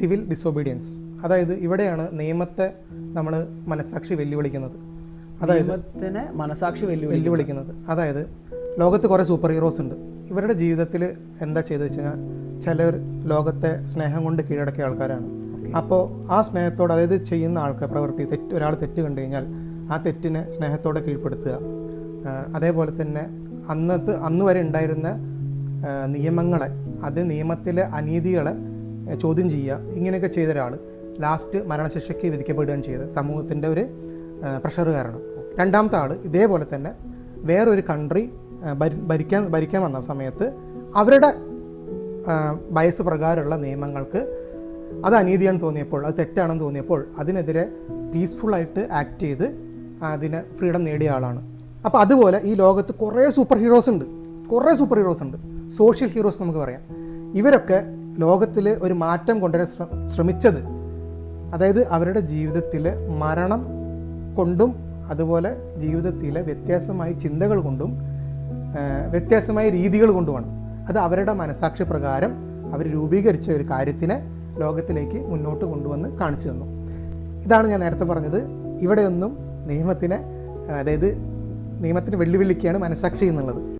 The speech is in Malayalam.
Civil disobedience. അതായത് ഇവിടെയാണ് നിയമത്തെ നമ്മൾ മനസാക്ഷി വെല്ലുവിളിക്കുന്നത്. അതായത് മനസാക്ഷി വെല്ലുവിളി വെല്ലുവിളിക്കുന്നത്. അതായത് ലോകത്ത് കുറേ സൂപ്പർ ഹീറോസ് ഉണ്ട്. ഇവരുടെ ജീവിതത്തിൽ എന്താ ചെയ്തു വെച്ച് കഴിഞ്ഞാൽ ചിലർ ലോകത്തെ സ്നേഹം കൊണ്ട് കീഴടക്കിയ ആൾക്കാരാണ്. അപ്പോൾ ആ സ്നേഹത്തോട് അതായത് ചെയ്യുന്ന ആൾക്കാർ പ്രവൃത്തി തെറ്റ് ഒരാൾ തെറ്റ് കണ്ടു കഴിഞ്ഞാൽ ആ തെറ്റിനെ സ്നേഹത്തോടെ കീഴ്പ്പെടുത്തുക. അതേപോലെ തന്നെ അന്നത്തെ അന്ന് വരെ ഉണ്ടായിരുന്ന നിയമങ്ങളെ അത് നിയമത്തിലെ അനീതികളെ ചോദ്യം ചെയ്യുക. ഇങ്ങനെയൊക്കെ ചെയ്ത ഒരാൾ ലാസ്റ്റ് മരണശിക്ഷയ്ക്ക് വിധിക്കപ്പെടുകയാണ് ചെയ്തത്. സമൂഹത്തിന്റെ ഒരു പ്രഷർ കാരണം. രണ്ടാമത്തെ ആൾ ഇതേപോലെ തന്നെ വേറൊരു കൺട്രി ഭരിക്കാൻ ഭരിക്കാൻ വന്ന സമയത്ത് അവരുടെ വയസ്സ് പ്രകാരമുള്ള നിയമങ്ങൾക്ക് അത് അനീതിയാണെന്ന് തോന്നിയപ്പോൾ അത് തെറ്റാണെന്ന് തോന്നിയപ്പോൾ അതിനെതിരെ പീസ്ഫുള്ളായിട്ട് ആക്ട് ചെയ്ത് അതിന് ഫ്രീഡം നേടിയ ആളാണ്. അപ്പോൾ അതുപോലെ ഈ ലോകത്ത് കുറേ സൂപ്പർ ഹീറോസ് ഉണ്ട്. കുറേ സൂപ്പർ ഹീറോസ് ഉണ്ട്. സോഷ്യൽ ഹീറോസ് നമുക്ക് പറയാം. ഇവരൊക്കെ ലോകത്തിൽ ഒരു മാറ്റം കൊണ്ടുവരാൻ ശ്ര- ശ്രമിച്ചത്. അതായത് അവരുടെ ജീവിതത്തിൽ മരണം കൊണ്ടും അതുപോലെ ജീവിതത്തിലെ വ്യത്യാസമായ ചിന്തകൾ കൊണ്ടും വ്യത്യാസമായ രീതികൾ കൊണ്ടുമാണ്. അത് അവരുടെ മനസാക്ഷി പ്രകാരം അവർ രൂപീകരിച്ച ഒരു കാര്യത്തിനെ ലോകത്തിലേക്ക് മുന്നോട്ട് കൊണ്ടുവന്ന് കാണിച്ചു തന്നു. ഇതാണ് ഞാൻ നേരത്തെ പറഞ്ഞത്. ഇവിടെയൊന്നും നിയമത്തിനെ അതായത് നിയമത്തിന് വെല്ലുവിളിക്കുകയാണ് മനസാക്ഷി എന്നുള്ളത്.